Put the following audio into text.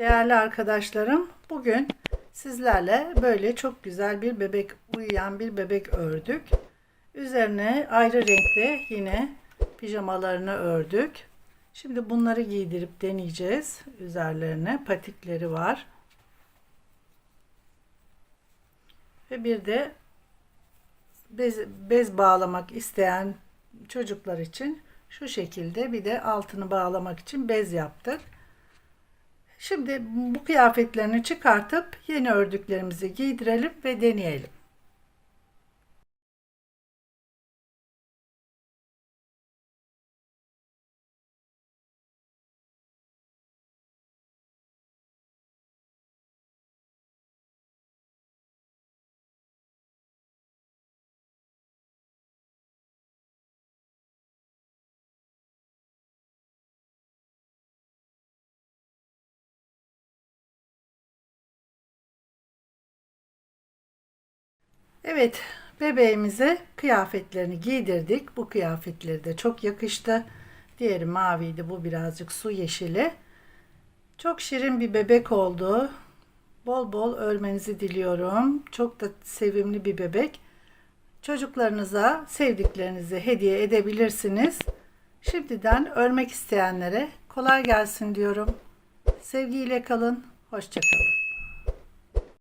Değerli arkadaşlarım, bugün sizlerle böyle çok güzel bir bebek, uyuyan bir bebek ördük. Üzerine ayrı renkte yine pijamalarını ördük. Şimdi bunları giydirip deneyeceğiz. Üzerlerine patikleri var. Ve bir de bez, bez bağlamak isteyen çocuklar için şu şekilde bir de altını bağlamak için bez yaptık. Şimdi bu kıyafetlerini çıkartıp yeni ördüklerimizi giydirelim ve deneyelim. Evet, bebeğimize kıyafetlerini giydirdik. Bu kıyafetleri de çok yakıştı. Diğeri maviydi, bu birazcık su yeşili. Çok şirin bir bebek oldu. Bol bol ölmenizi diliyorum. Çok da sevimli bir bebek. Çocuklarınıza, sevdiklerinize hediye edebilirsiniz. Şimdiden örmek isteyenlere kolay gelsin diyorum. Sevgiyle kalın, hoşçakalın.